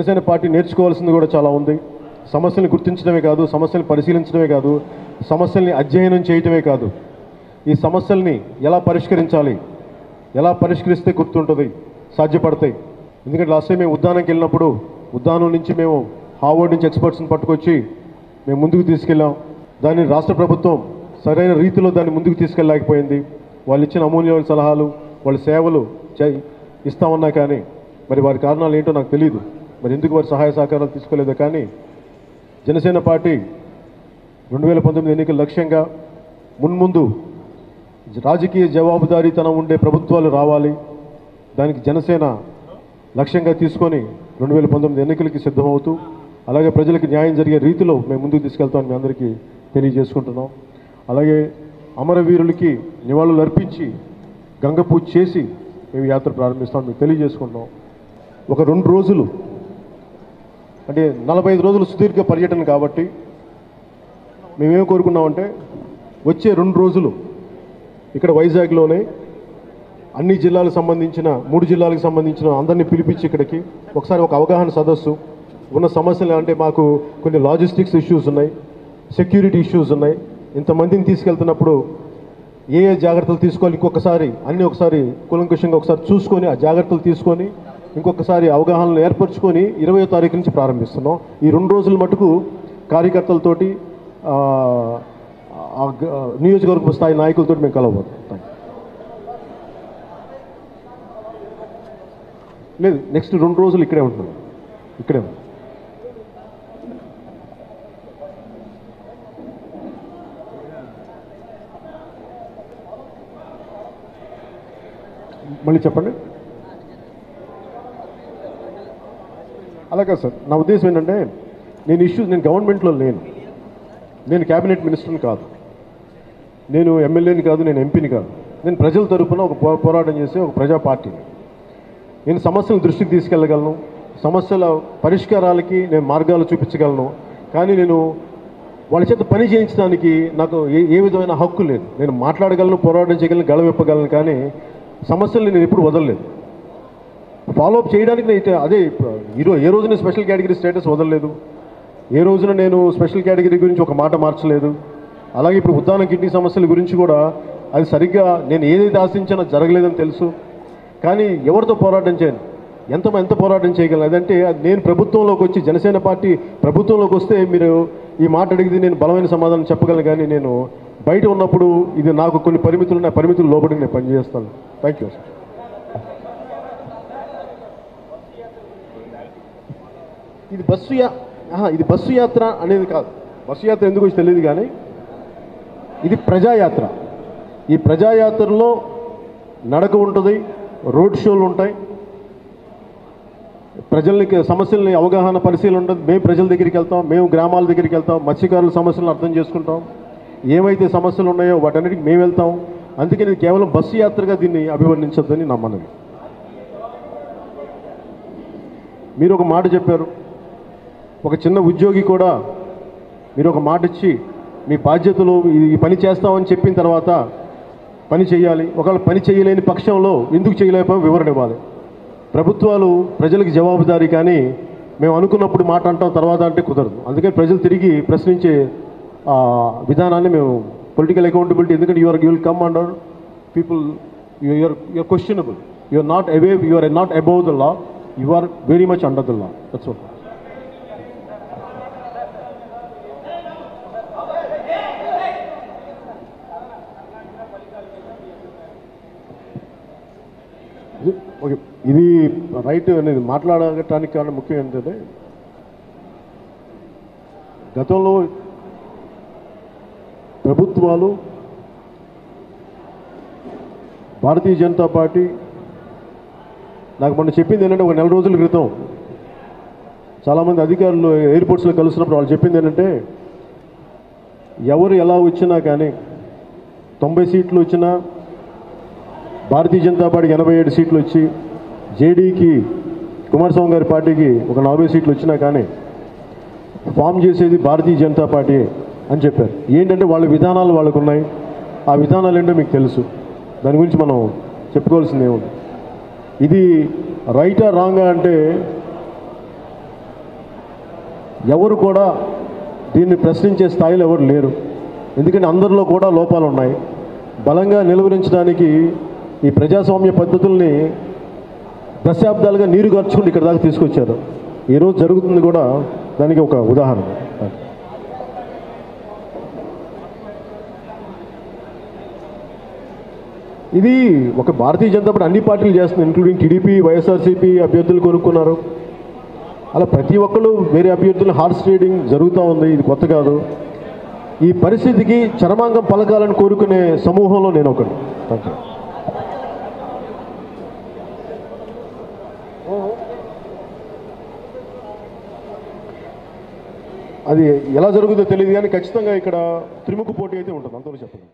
Janasena party నేర్చుకోవాల్సింది కూడా చాలా ఉంది. సమస్యలను గుర్తించడమే కాదు సమస్యలను పరిశీలించడమే కాదు సమస్యల్ని అధ్యయనం చేయటమే కాదు. ఈ సమస్యల్ని ఎలా పరిష్కరించాలి ఎలా పరిష్కరిస్తే గుర్తుంటుంది సాధ్యపడతాయి. ఎందుకంటే లాస్ట్ టైం మేము ఉద్దానంకి వెళ్ళినప్పుడు ఉద్దానం నుంచి మేము హార్వర్డ్ నుంచి ఎక్స్పర్ట్స్ని పట్టుకొచ్చి మేము ముందుకు తీసుకెళ్ళాం. దాన్ని రాష్ట్ర ప్రభుత్వం సరైన రీతిలో దాన్ని ముందుకు తీసుకెళ్ళలేకపోయింది. వాళ్ళు ఇచ్చిన అమూల్యమైన సలహాలు వాళ్ళ సేవలు చే- ఇస్తామన్నా కానీ మరి వారి కారణాలు ఏంటో నాకు తెలియదు మరి ఎందుకు వారి సహాయ సహకారాలు తీసుకోలేదో కానీ జనసేన పార్టీ రెండు వేల పంతొమ్మిది ఎన్నికల లక్ష్యంగా మున్ముందు రాజకీయ జవాబుదారీతనం ఉండే ప్రభుత్వాలు రావాలి. దానికి జనసేన లక్ష్యంగా తీసుకొని రెండు వేల పంతొమ్మిది ఎన్నికలకి సిద్ధమవుతూ అలాగే ప్రజలకు న్యాయం జరిగే రీతిలో మేము ముందుకు తీసుకెళ్తామని మీ అందరికీ తెలియజేసుకుంటున్నాం. అలాగే అమరవీరులకి నివాళులు అర్పించి గంగ పూజ చేసి మేము యాత్ర ప్రారంభిస్తాం మీకు తెలియజేసుకుంటున్నాం. ఒక రెండు రోజులు అంటే నలభై ఐదు రోజులు సుదీర్ఘ పర్యటన కాబట్టి మేమేం కోరుకున్నామంటే వచ్చే రెండు రోజులు ఇక్కడ వైజాగ్లోనే అన్ని జిల్లాలకు సంబంధించిన మూడు జిల్లాలకు సంబంధించిన అందరినీ పిలిపించి ఇక్కడికి ఒకసారి ఒక అవగాహన సదస్సు. ఉన్న సమస్యలు అంటే మాకు కొన్ని లాజిస్టిక్స్ ఇష్యూస్ ఉన్నాయి సెక్యూరిటీ ఇష్యూస్ ఉన్నాయి. ఇంతమందిని తీసుకెళ్తున్నప్పుడు ఏ ఏ జాగ్రత్తలు తీసుకోవాలి ఇంకొకసారి అన్నీ ఒకసారి కూలంకుషంగా ఒకసారి చూసుకొని ఆ జాగ్రత్తలు తీసుకొని ఇంకొకసారి అవగాహనలు ఏర్పరచుకొని ఇరవయో తారీఖు నుంచి ప్రారంభిస్తున్నాం. ఈ రెండు రోజుల మటుకు కార్యకర్తలతోటి నియోజకవర్గ స్థాయి నాయకులతో మేము కలవబోతాం లేదు నెక్స్ట్ రెండు రోజులు ఇక్కడే ఉంటున్నాం. ఇక్కడే మళ్ళీ చెప్పండి. అలాగే సార్ నా ఉద్దేశం ఏంటంటే నేను ఇష్యూ నేను గవర్నమెంట్లో లేను. నేను క్యాబినెట్ మినిస్టర్ని కాదు. నేను ఎమ్మెల్యేని కాదు నేను ఎంపీని కాదు. నేను ప్రజల తరపున ఒక పో- పోరాటం చేసే ఒక ప్రజా పార్టీని. నేను సమస్యలను దృష్టికి తీసుకెళ్ళగలను. సమస్యల పరిష్కారాలకి నేను మార్గాలు చూపించగలను. కానీ నేను వాళ్ళ చేత పని చేయించడానికి నాకు ఏ ఏ విధమైన హక్కు లేదు. నేను మాట్లాడగలను పోరాటం చేయగలను గళవిప్పగలను కానీ సమస్యలు నేను ఎప్పుడు వదలలేదు. ఫాలోఅప్ చేయడానికి నేను అదే ఈరోజు ఏ రోజున స్పెషల్ కేటగిరీ స్టేటస్ వదలలేదు? ఏ రోజున నేను స్పెషల్ కేటగిరీ గురించి ఒక మాట మార్చలేదు? అలాగే ఇప్పుడు ఉద్దాన కిడ్నీ సమస్యల గురించి కూడా అది సరిగ్గా నేను ఏదైతే ఆశించినా జరగలేదని తెలుసు. కానీ ఎవరితో పోరాటం చేయను? ఎంత ఎంత పోరాటం చేయగలను? అదంటే అది నేను ప్రభుత్వంలోకి వచ్చి జనసేన పార్టీ ప్రభుత్వంలోకి వస్తే మీరు ఈ మాట అడిగితే నేను బలమైన సమాధానం చెప్పగలను. కానీ నేను బయట ఉన్నప్పుడు ఇది నాకు కొన్ని పరిమితులు ఉన్నాయి. పరిమితులు లోబడి నేను పనిచేస్తాను. థ్యాంక్ యూ సార్ ఇది బస్సు యా ఇది బస్సు యాత్ర అనేది కాదు. బస్సు యాత్ర ఎందుకు వచ్చి తెలియదు కానీ ఇది ప్రజాయాత్ర. ఈ ప్రజాయాత్రలో నడక ఉంటుంది రోడ్ షోలు ఉంటాయి. ప్రజలకి సమస్యల్ని అవగాహన పరిశీలన ఉంటుంది. మేము ప్రజల దగ్గరికి వెళ్తాం మేము గ్రామాల దగ్గరికి వెళ్తాం మత్స్యకారుల సమస్యలను అర్థం చేసుకుంటాం. ఏవైతే సమస్యలు ఉన్నాయో వాటన్నిటికి మేము వెళ్తాం. అందుకే ఇది కేవలం బస్సు యాత్రగా దీన్ని అభివర్ణించొద్దని నా మనవి. మీరు ఒక మాట చెప్పారు. ఒక చిన్న ఉద్యోగి కూడా మీరు ఒక మాట ఇచ్చి మీ బాధ్యతలు ఈ- పని చేస్తామని చెప్పిన తర్వాత పని చేయాలి. ఒకవేళ పని చేయలేని పక్షంలో ఎందుకు చేయలేకపోయి వివరణ ఇవ్వాలి. ప్రభుత్వాలు ప్రజలకు జవాబుదారీ కానీ మేము అనుకున్నప్పుడు మాట అంటాం తర్వాత అంటే కుదరదు. అందుకని ప్రజలు తిరిగి ప్రశ్నించే విధానాన్ని మేము పొలిటికల్ అకౌంటబిలిటీ ఎందుకంటే your you will come under people your your questionable your not away your not above the law you are very much under the law that's okay ఇది- ఓకే ఇది రైట్ అనేది మాట్లాడటానికి కారణం ముఖ్యం ఏంటంటే గతంలో ప్రభుత్వాలు భారతీయ జనతా పార్టీ నాకు మొన్న చెప్పింది ఏంటంటే ఒక నెల రోజుల క్రితం చాలామంది అధికారులు ఎయిర్పోర్ట్స్లో కలుస్తున్నప్పుడు వాళ్ళు చెప్పింది ఏంటంటే ఎవరు ఎలా వచ్చినా కానీ తొంభై సీట్లు వచ్చినా భారతీయ జనతా పార్టీకి ఎనభై ఏడు సీట్లు వచ్చి జేడీకి కుమారస్వామి గారి పార్టీకి ఒక నలభై సీట్లు వచ్చినా కానీ ఫామ్ చేసేది భారతీయ జనతా పార్టీ అని చెప్పారు. ఏంటంటే వాళ్ళ విధానాలు వాళ్ళకు ఉన్నాయి ఆ విధానాలు ఏంటో మీకు తెలుసు. దాని గురించి మనం చెప్పుకోవాల్సింది ఏముంది? ఇది రైటా రాంగా అంటే ఎవరు కూడా దీన్ని ప్రశ్నించే స్థాయిలో ఎవరు లేరు. ఎందుకంటే అందరిలో కూడా లోపాలు ఉన్నాయి బలంగా నిలువరించడానికి ఈ ప్రజాస్వామ్య పద్ధతుల్ని దశాబ్దాలుగా నీరు గర్చుకుంటూ ఇక్కడ దాకా తీసుకొచ్చారు. ఈరోజు జరుగుతుంది కూడా దానికి ఒక ఉదాహరణ. ఇది ఒక భారతీయ జనతా పార్టీ అన్ని పార్టీలు చేస్తుంది ఇంక్లూడింగ్ టీడీపీ వైఎస్ఆర్సీపీ అభ్యర్థులు కొనుక్కున్నారు. అలా ప్రతి ఒక్కళ్ళు వేరే అభ్యర్థులు హార్స్ ట్రేడింగ్ జరుగుతూ ఉంది ఇది కొత్త కాదు. ఈ పరిస్థితికి చరమాంగం పలకాలని కోరుకునే సమూహంలో నేను ఒకటి థ్యాంక్ యూ అది ఎలా జరుగుతుందో తెలియదు కానీ ఖచ్చితంగా ఇక్కడ త్రిముఖ పోటీ అయితే ఉంటుంది. అంతవరకు చెప్పండి